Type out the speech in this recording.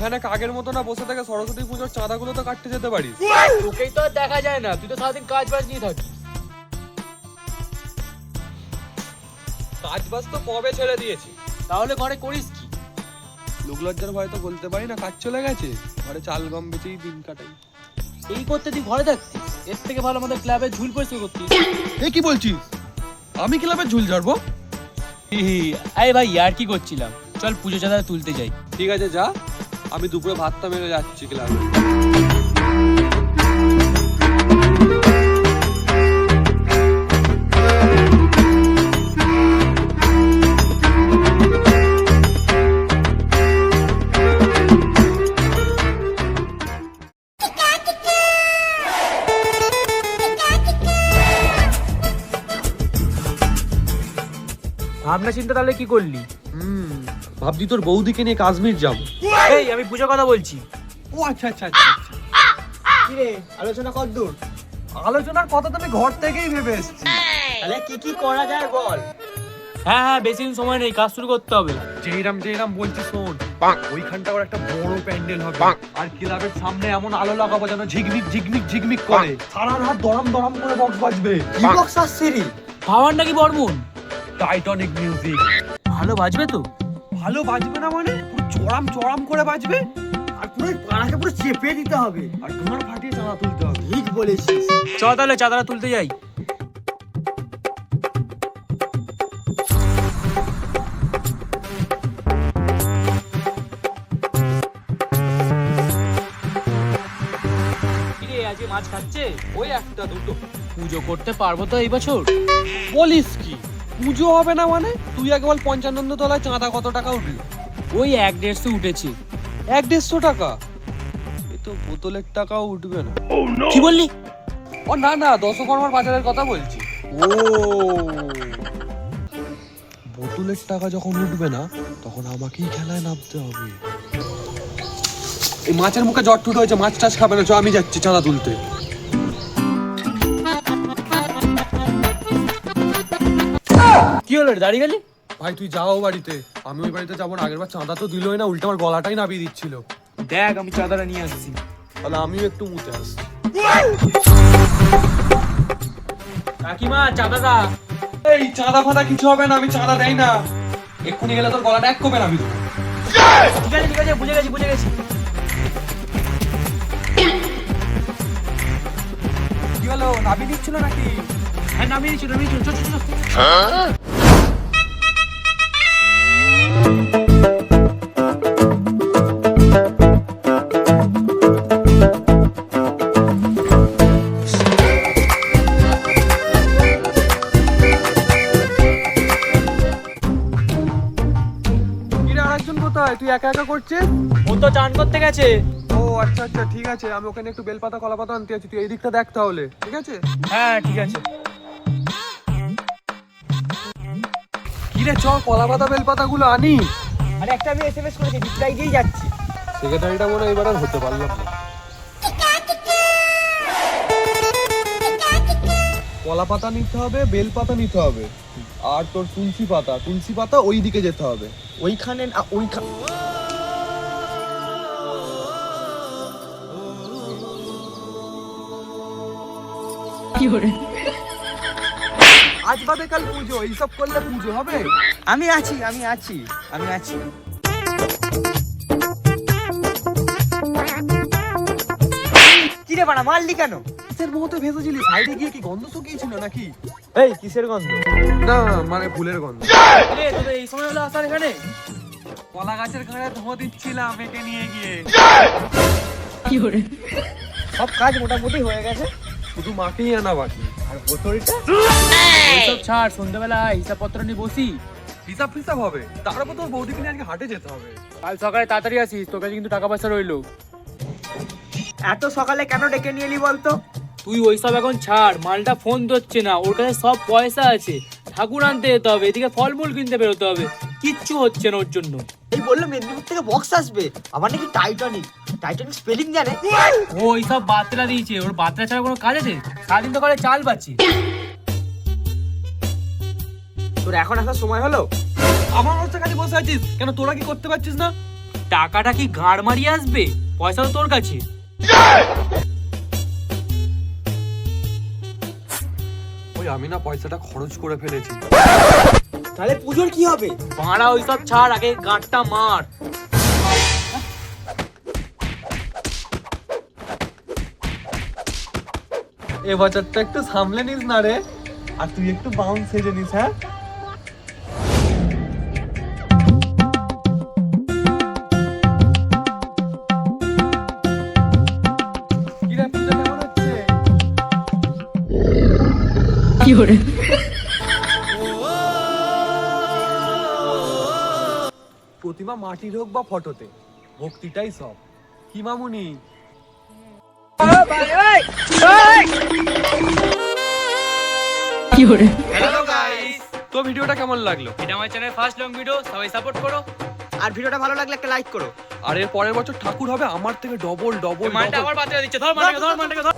এখানে কাকের মতো না বসে থেকে সরস্বতী পুজোর চাঁদাগুলো তো কাটতে যেতে পারিস। তোকেই তো আর দেখা যায় না। তুই তো সারাদিন কাজ বাজ নিয়ে থাকিস। কাজ বাজ তো কবে ছেড়ে দিয়েছি? তাহলে ঘরে করিস কি? লোক লজ্জার ভয় তো বলতে পারি না কাজ চলে গেছে। ঘরে চাল গম বেচেই দিন কাটাই। এই করতে তুই ঘরে থাকতিস? এর থেকে ভালো আমাদের ক্লাবে ঝুল পরিষ্কার করতিস। এ কি বলছিস? আমি ক্লাবে ঝুল ঝাড়বো? আরে ভাই ইয়ার কি করছিলাম? চল পুজো চাঁদা তুলতে যাই। ঠিক আছে যা। আমি দুপুরে ভাতটা মেরে যাচ্ছি ক্লাবে ভাবনা চিন্তা তাহলে কি করলি? হুম ভাবছি তোর বৌদিকে নিয়ে কাশ্মীর যাব। এই আমি পুজো কথা বলছি। ও আচ্ছা আচ্ছা আচ্ছা কিরে আলোচনা কর দূর। আলোচনার কথা তো আমি ঘর থেকেই ভেবে এসেছি। তাহলে কি কি করা যায় বল। হ্যাঁ হ্যাঁ বেশি দিন সময় নেই কাজ শুরু করতে হবে। যেইরাম যেইরাম বলছি শোন ওইখানটা ওর একটা বড় প্যান্ডেল হবে। আর ক্লাবের সামনে এমন আলো লাগাবো যেন ঝিকমিক ঝিকমিক ঝিকমিক করে। সারা রাত দরম দরম করে বক্স বাজবে। কি বক্স আসছে রে ভাবার নাকি বর্মন? টাইটনিক মিউজিক ভালো বাজবে তো? ভালো বাজবে না মানে? পুরো চড়াম চড়াম করে বাজবে? আর পুরো পাড়াকে পুরো চেপে দিতে হবে। আর তোমার ফাটিয়ে চাঁদা তুলতে হবে। ঠিক বলেছিস। চ তাহলে চাঁদাটা তুলতে যাই। মাছ খাচ্ছে? ওই একটা দুটো। পুজো করতে পারব তো এই বছর? বলিস কি? পুজো হবে না মানে? তুই আগে বল পঞ্চানন্দ তলায় চাঁদা কত টাকা উঠল? ওই এক দেড়শো উঠেছে। এক দেড়শো টাকা? এ তো বোতলের টাকাও উঠবে না। কি বললি? ও না না দশকর্মার বাজারের কথা বলছি। ও। বোতলের টাকা যখন উঠবে না তখন আমাকেই খেলায় নামতে হবে। এই মাছের মুখে জট টুট হয়েছে মাছ টাছ খাবে না চ আমি যাচ্ছি চাঁদা তুলতে। রে দাঁড়িয়ে গেলি? ভাই তুই যাও বাড়িতে। আমি ওই বাড়িতে যাব না। আগের বার চাঁদা তো দিলই না উল্টে আমার গলাটাই নাবিয়ে দিচ্ছিল। দেখ আমি চাঁদাটা নিয়ে আসছি। তাহলে আমিও একটু মুতে আসছি। কাকিমা চাঁদাটা এই চাঁদা ফাঁদা কিছু হবে না আমি চাঁদা দেই না। এক্ষুনি গেলে তোর গলাটা এক কমে নাবি দেবো। ঠিক আছে ঠিক আছে বুঝে গেছি বুঝে গেছি। কি হলো নাবি দিচ্ছিল নাকি? হ্যাঁ নামিয়ে দিচ্ছি নামিয়ে দিচ্ছি। কোথায়? তুই একা একা করছিস? ও তো চান করতে গেছে। ও আচ্ছা আচ্ছা ঠিক আছে। আমি ওখানে একটু বেলপাতা কলাপাতা আনতে আছি। তুই এই দিকটা দেখ তাহলে ঠিক আছে? হ্যাঁ ঠিক আছে। কিরে চ কলাপাতা বেলপাতা গুলো আনি। আর একটা আমি এসএমএস করেছি রিপ্লাই দিয়ে যাচ্ছি। সেক্রেটারিটা মনে হয় এবার আর হতে পারলাম না। কলা পাতা নিতে হবে বেল পাতা নিতে হবে। আর তোর তুলসী পাতা তুলসী পাতা ওই দিকে যেতে হবে। ওইখানে না ওইখানে আজ বাদে কাল পুজো এইসব করলে পুজো হবে? আমি আছি আমি আছি আমি আছি। কিরে বাড়া মারলি কেন? কিসের মতো ভেসেছিলি সাইডে গিয়ে কি গন্ধ শুকিয়েছিল নাকি? এই কিসের গন্ধ? না মানে ফুলের গন্ধ। তোদের এই সময় হলো আসার এখানে? কলা গাছের ঘাড়ে ধোঁ দিচ্ছিলাম একে নিয়ে গিয়ে। সব কাজ মোটামুটি হয়ে গেছে। শুধু মাকেই আনা বাকি। আর বোতলটা এইসব ছাড় সন্ধ্যাবেলা হিসাবপত্র নিয়ে বসি। হিসাব ফিসাব হবে। তারপর তোর বৌদিকে নিয়ে আজকে হাটে যেতে হবে। কাল সকালে তাড়াতাড়ি আসিস তোর কাছে কিন্তু টাকা পয়সা রইল। এত সকালে কেন ডেকে নিয়ে এলি বলতো? তুই ওইসব এখন ছাড় মালটা ফোন ধরছে না ওর কাছে সব পয়সা আছে। ঠাকুর আনতে যেতে হবে এদিকে ফলমূল কিনতে বেরোতে হবে। কিচ্ছু হচ্ছে না ওর জন্য। এই বলল মেদিনীপুর থেকে বক্স আসবে। আমার নাকি টাইটানিক টাইটানিক স্পেলিং জানে? ও ওইসব বাতরা দিয়েছে। ওর বাতরা ছাড়া কোনো কাজ আছে? সারাদিন তো করে চাল পাচ্ছি তোর এখন আসার সময় হলো? আমার হচ্ছে খালি বসে আছিস। কেন তোরা কি করতে পারছিস না? টাকাটা কি গাঁড় মারিয়ে আসবে? পয়সা তো তোর কাছে। ওই আমি না পয়সাটা খরচ করে ফেলেছি। তাহলে পুজোর কি হবে? ভাড়া ওইসব ছাড় আগে গাঁটটা মার। এ বছরটা একটু সামলে নিস না রে। আর তুই একটু বাউন্স সেজে নিস হ্যাঁ? কিরে, পুজো প্রতিমা মাটির হোক বা ফটোতে ভক্তিটাই সব। কি মামুনি? হ্যালো গাইস তো ভিডিওটা কেমন লাগল? এটা আমার চ্যানেল ফার্স্ট লং ভিডিও সবাই সাপোর্ট করো। আর ভিডিওটা ভালো লাগলে একটা লাইক করো। আর এর পরের বছর ঠাকুর হবে আমার থেকে ডবল ডবল মানটা আবার বাতিল দিচ্ছে। ধর মানটাকে ধর মানটাকে ধর।